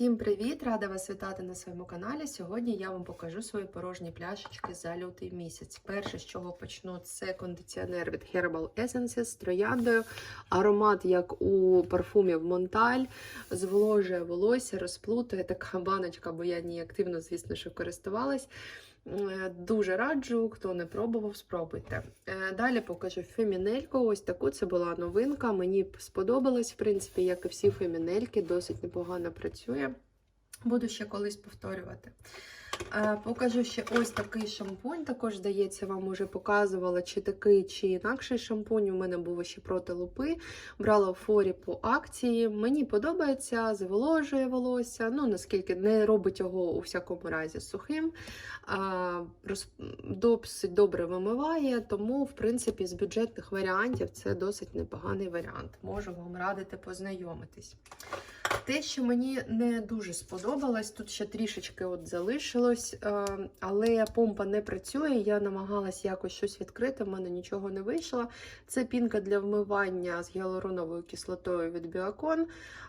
Всім привіт! Рада вас вітати на своєму каналі. Сьогодні я вам покажу свої порожні пляшечки за лютий місяць. Перше, з чого почну, це кондиціонер від Herbal Essences з трояндою. Аромат, як у парфумів Монталь, зволожує волосся, розплутує така баночка, бо я ній активно, звісно, що користувалась. Е, Дуже раджу, хто не пробував, спробуйте. Е, Далі покажу фемінельку. Ось таку це була новинка. Мені сподобалась, в принципі, як і всі фемінельки, досить непогано працює. Буду ще колись повторювати. Е, Покажу ще ось такий шампунь. Також, здається, вам уже показувала, чи такий, чи інакший шампунь. У мене був ще проти лупи. Брала в форі по акції. Мені подобається, зволожує волосся. Ну, наскільки не робить його у всякому разі сухим. Досить добре вимиває, тому, в принципі, з бюджетних варіантів це досить непоганий варіант. Можу вам радити познайомитись. Те, що мені не дуже сподобалось, тут ще трішечки от залишилось, е, але помпа не працює. Я намагалась якось щось відкрити, в мене нічого не вийшло. Це пінка для вмивання з гіалуроновою кислотою від Біокон.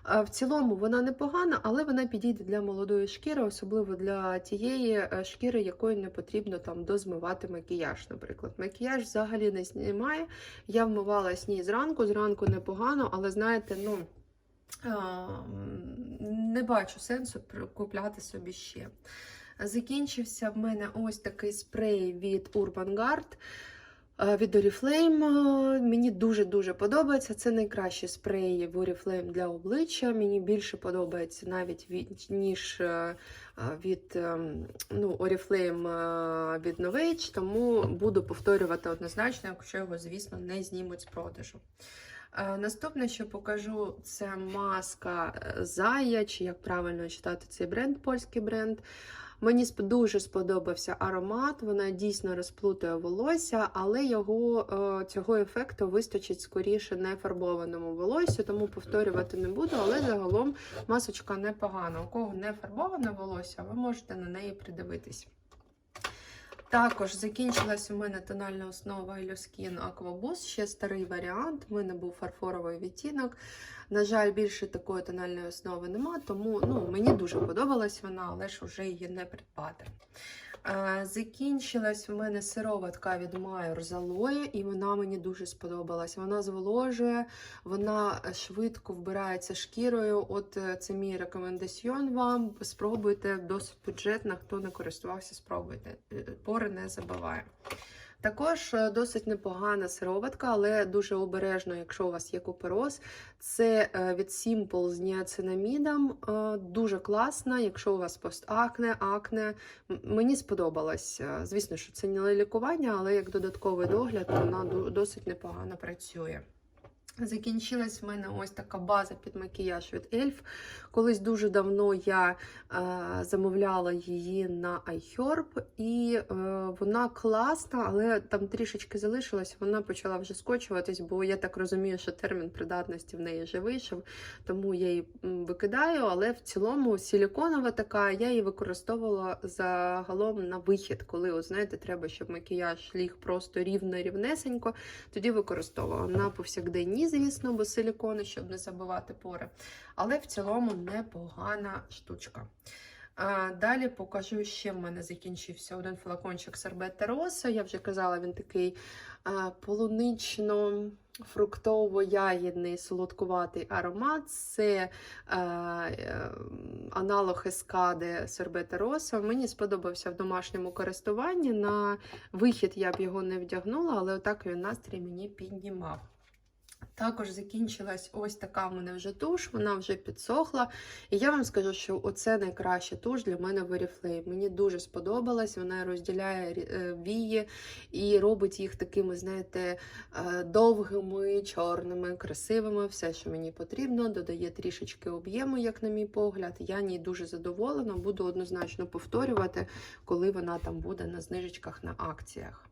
Е, В цілому вона непогана, але вона підійде для молодої шкіри, особливо для тієї е, шкіри, якої не потрібно там дозмивати макіяж. Наприклад, макіяж взагалі не знімає. Я вмивалась ній зранку, зранку непогано, але знаєте, ну. Не бачу сенсу купляти собі ще. Закінчився в мене ось такий спрей від Urban Guard е, від Oriflame. Е, Мені дуже-дуже подобається. Це найкращий спрей в Oriflame для обличчя. Мені більше подобається навіть від, ніж е, е, від ем, ну, Oriflame е, від Novage, тому буду повторювати однозначно, якщо його, звісно, не знімуть з продажу. Е, Наступне, що покажу, це маска е, Зая, чи як правильно читати цей бренд, польський бренд. Мені дуже сподобався аромат, вона дійсно розплутує волосся, але його е, цього ефекту вистачить скоріше нефарбованому волосю, тому повторювати не буду. Але загалом масочка непогана. У кого не фарбоване волосся, ви можете на неї придивитись. Також закінчилась у мене тональна основа Ілюскін Аквабус. ще старий варіант. У мене був фарфоровий відтінок. На жаль, більше такої тональної основи нема, тому ну, мені дуже подобалась вона, але ж вже її не придбати. Е, Закінчилась в мене сироватка від Майор з алоє, і вона мені дуже сподобалась. Вона зволожує, вона швидко вбирається шкірою. От е, це мій рекомендаціон вам. Спробуйте досить бюджетно, хто не користувався, спробуйте. Е, Пори не забиває. Також е, досить непогана сироватка, але дуже обережно, якщо у вас є купероз. Це е, від Simple з ніацинамідом. Е, Дуже класна, якщо у вас постакне, акне. Мені сподобалось. Звісно, що це не лікування, але як додатковий догляд вона досить непогано працює. Закінчилась в мене ось така база під макіяж від Elf. Колись дуже давно я е, замовляла її на iHerb, і е, вона класна, але там трішечки залишилось. Вона почала вже скочуватись, бо я так розумію, що термін придатності в неї вже вийшов, тому я її викидаю. Але в цілому силіконова така, я її використовувала загалом на вихід, коли, от, знаєте, треба, щоб макіяж ліг просто рівно-рівнесенько. Тоді використовувала на повсякденні, звісно, бо силікони, щоб не забивати пори. Але в цілому непогана штучка. Далі покажу, ще в мене закінчився один флакончик Сорбета Роса. Я вже казала, він такий полунично-фруктово-ягідний солодкуватий аромат. Це а, е, аналог ескади Сорбета Роса. Мені сподобався в домашньому користуванні. На вихід я б його не вдягнула, але отак він настрій мені піднімав. Також закінчилась ось така в мене вже туш, вона вже підсохла. І я вам скажу, що оце найкраща туш для мене в Oriflame. Мені дуже сподобалась, вона розділяє е, вії і робить їх такими, знаєте, е, довгими, чорними, красивими, все, що мені потрібно, додає трішечки об'єму, як на мій погляд. Я ній дуже задоволена, буду однозначно повторювати, коли вона там буде на знижечках на акціях.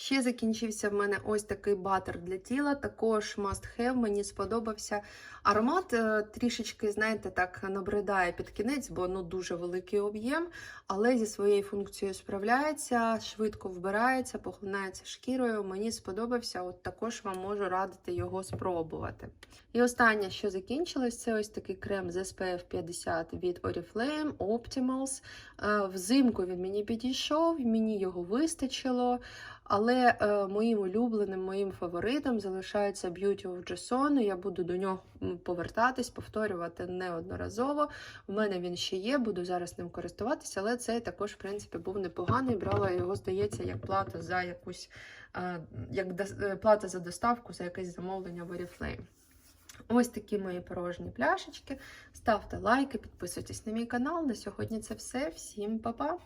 Ще закінчився в мене ось такий батер для тіла, також must have, мені сподобався. Аромат е, трішечки, знаєте, так набридає під кінець, бо ну дуже великий об'єм, але зі своєю функцією справляється, швидко вбирається, поглинається шкірою. Мені сподобався, от також вам можу радити його спробувати. І останнє, що закінчилось, це ось такий крем з SPF 50 від Oriflame Optimals. Е, Взимку він мені підійшов, мені його вистачило. Але е, моїм улюбленим, моїм фаворитом залишається Beauty of Jason. Я буду до нього повертатись, повторювати неодноразово. У мене він ще є, буду зараз ним користуватися, але цей також, в принципі, був непоганий. Брала його, здається, як плата за якусь е, як дос- е, плата за доставку за якесь замовлення в Oriflame. Ось такі мої порожні пляшечки. Ставте лайки, підписуйтесь на мій канал. На сьогодні це все. Всім па-па!